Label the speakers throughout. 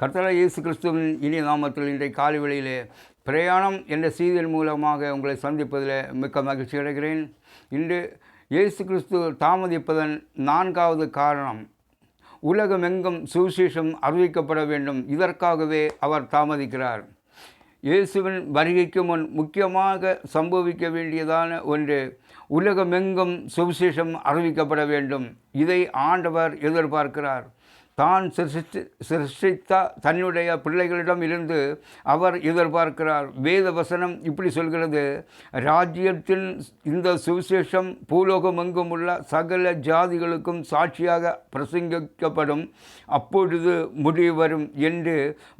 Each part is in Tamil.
Speaker 1: கர்த்தரா இயேசு கிறிஸ்துவின் இனிய நாமத்தில் இன்றைய காலை வேளையிலே பிரயாணம் என்ற செய்தியின் மூலமாக உங்களை சந்திப்பதில் மிக்க மகிழ்ச்சி அடைகிறேன். இன்று இயேசு கிறிஸ்து தாமதிப்பதன் நான்காவது காரணம் உலகமெங்கும் சுவிசேஷம் அறிவிக்கப்பட வேண்டும். இதற்காகவே அவர் தாமதிக்கிறார். இயேசுவின் வருகைக்கு முன் முக்கியமாக சம்பவிக்க வேண்டியதான ஒன்று உலகமெங்கும் சுவிசேஷம் அறிவிக்கப்பட வேண்டும். இதை ஆண்டவர் எதிர்பார்க்கிறார். தான் சிருஷ்டி சிருஷ்டித்த தன்னுடைய பிள்ளைகளிடம் இருந்து அவர் எதிர்பார்க்கிறார். வேத வசனம் இப்படி சொல்கிறது ராஜ்யத்தின் இந்த சுவிசேஷம் பூலோகம் எங்கும் உள்ள சகல ஜாதிகளுக்கும் சாட்சியாக பிரசங்கிக்கப்படும். அப்பொழுது முடிவு வரும் என்று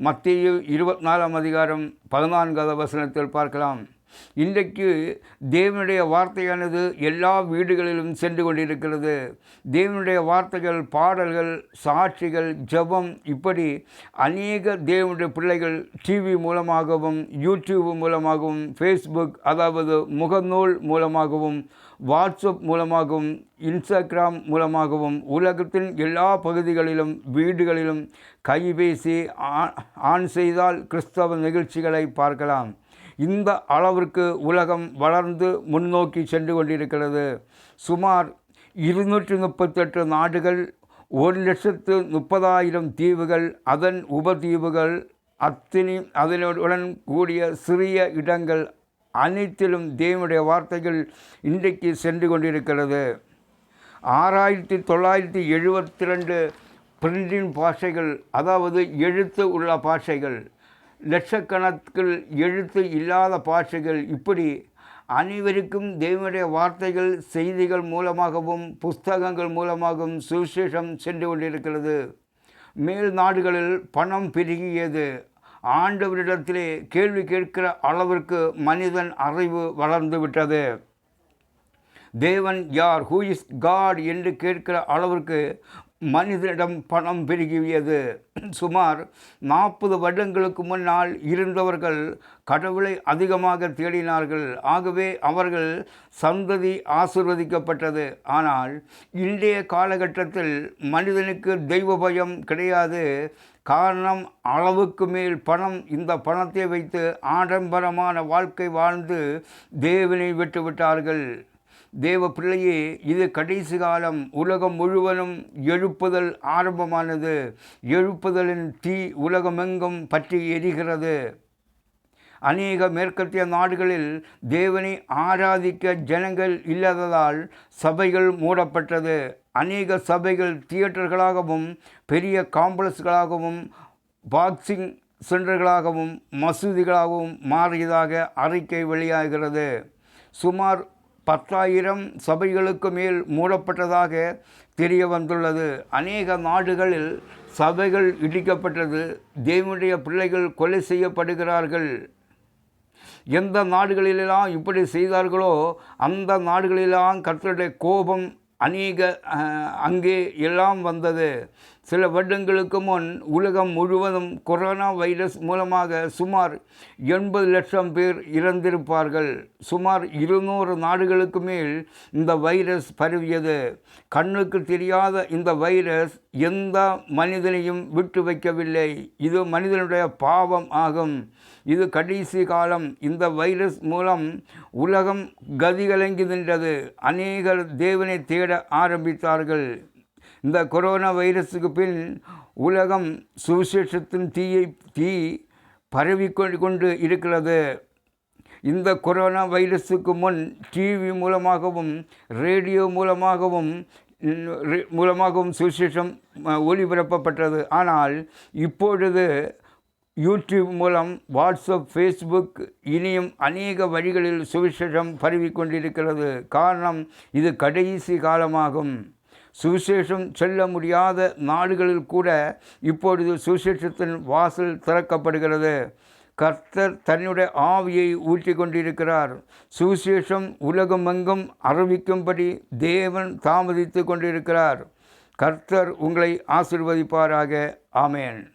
Speaker 1: மத்திய இருபத்தி நாலாம் அதிகாரம் பதினான்காவது வசனத்தில் பார்க்கலாம். இன்றைக்கு தேவனுடைய வார்த்தையானது எல்லா வீடுகளிலும் சென்று கொண்டிருக்கிறது. தேவனுடைய வார்த்தைகள் பாடல்கள் சாட்சிகள் ஜெபம் இப்படி அநேக தேவனுடைய பிள்ளைகள் டிவி மூலமாகவும் யூடியூப் மூலமாகவும் ஃபேஸ்புக் அதாவது முகநூல் மூலமாகவும் வாட்ஸ்அப் மூலமாகவும் இன்ஸ்டாகிராம் மூலமாகவும் உலகத்தின் எல்லா பகுதிகளிலும் வீடுகளிலும் கைபேசி ஆன் செய்தால் கிறிஸ்தவ நிகழ்ச்சிகளை பார்க்கலாம். இந்த அளவிற்கு உலகம் வளர்ந்து முன்னோக்கி சென்று கொண்டிருக்கிறது. சுமார் இருநூற்றி முப்பத்தெட்டு நாடுகள் ஒரு லட்சத்து முப்பதாயிரம் தீவுகள் அதன் உபதீவுகள் அத்தினி அதனுடன் கூடிய சிறிய இடங்கள் அனைத்திலும் தேவனுடைய வார்த்தைகள் இன்றைக்கு சென்று கொண்டிருக்கிறது. ஆறாயிரத்தி தொள்ளாயிரத்தி எழுபத்தி ரெண்டு பிரிண்டின் பாஷைகள் அதாவது எழுத்து உள்ள பாஷைகள் லட்சக்கணக்கில் எழுத்து இல்லாத பாஷைகள் இப்படி அனைவருக்கும் தேவனுடைய வார்த்தைகள் செய்திகள் மூலமாகவும் புஸ்தகங்கள் மூலமாகவும் சுவிசேஷம் சென்று கொண்டிருக்கிறது. மேல் நாடுகளில் பணம் பெருகியது. ஆண்டவரிடத்திலே கேள்வி கேட்கிற அளவிற்கு மனிதன் அறிவு வளர்ந்து விட்டது. தேவன் யார்? ஹூ இஸ் காட் என்று கேட்கிற அளவிற்கு மனிதனிடம் பணம் பெருகியது. சுமார் நாற்பது வருடங்களுக்கு முன்னால் இருந்தவர்கள் கடவுளை அதிகமாக தேடினார்கள். ஆகவே அவர்கள் சந்ததி ஆசிர்வதிக்கப்பட்டது. ஆனால் இன்றைய காலகட்டத்தில் மனிதனுக்கு தெய்வ பயம் கிடையாது. காரணம் அளவுக்கு மேல் பணம். இந்த பணத்தை வைத்து ஆடம்பரமான வாழ்க்கை வாழ்ந்து தேவனை விட்டுவிட்டார்கள். தேவ பிள்ளையே இது கடைசி காலம். உலகம் முழுவதும் எழுப்புதல் ஆரம்பமானது. எழுப்புதலின் தீ உலகமெங்கும் பற்றி எரிகிறது. அநேக மேற்கத்திய நாடுகளில் தேவனை ஆராதிக்க ஜனங்கள் இல்லாததால் சபைகள் மூடப்பட்டது. அநேக சபைகள் தியேட்டர்களாகவும் பெரிய காம்ப்ளெக்ஸ்களாகவும் பாக்ஸிங் சென்டர்களாகவும் மசூதிகளாகவும் மாறியதாக அறிக்கை வெளியாகிறது. சுமார் பத்தாயிரம் சபைகளுக்கு மேல் மூடப்பட்டதாக தெரிய வந்துள்ளது. அநேக நாடுகளில் சபைகள் இடிக்கப்பட்டது. தேவனுடைய பிள்ளைகள் கொலை செய்யப்படுகிறார்கள். எந்த நாடுகளிலெல்லாம் இப்படி செய்தார்களோ அந்த நாடுகளிலெல்லாம் கர்த்தருடைய கோபம் அநேக அங்கே எல்லாம் வந்தது. சில வருடங்களுக்கு முன் உலகம் முழுவதும் கொரோனா வைரஸ் மூலமாக சுமார் எண்பது லட்சம் பேர் இறந்திருப்பார்கள். சுமார் இருநூறு நாடுகளுக்கு மேல் இந்த வைரஸ் பரவியது. கண்ணுக்கு தெரியாத இந்த வைரஸ் எந்த மனிதனையும் விட்டு வைக்கவில்லை. இது மனிதனுடைய பாவம் ஆகும். இது கடைசி காலம். இந்த வைரஸ் மூலம் உலகம் கதிகலங்கி நின்றது. அநேகர் தேவனை தேட ஆரம்பித்தார்கள். இந்த கொரோனா வைரஸுக்கு பின் உலகம் சுவிசேஷத்தின் தீயை தீ பரவிக்கொண்டு கொண்டு இருக்கிறது. இந்த கொரோனா வைரஸுக்கு முன் டிவி மூலமாகவும் ரேடியோ மூலமாகவும் மூலமாகவும் சுவிசேஷம் ஒளிபரப்பப்பட்டது. ஆனால் இப்பொழுது யூடியூப் மூலம் வாட்ஸ்அப் ஃபேஸ்புக் இனியும் அநேக வழிகளில் சுவிசேஷம் பரவி கொண்டிருக்கிறது காரணம் இது கடைசி காலமாகும். சுவிசேஷம் செல்ல முடியாத நாடுகளில் கூட இப்பொழுது சுவிசேஷத்தின் வாசல் திறக்கப்படுகிறது. கர்த்தர் தன்னுடைய ஆவியை ஊற்றி கொண்டிருக்கிறார். சுவிசேஷம் உலகமெங்கும் அறிவிக்கும்படி தேவன் தாமதித்து கொண்டிருக்கிறார். கர்த்தர் உங்களை ஆசிர்வதிப்பாராக. ஆமேன்.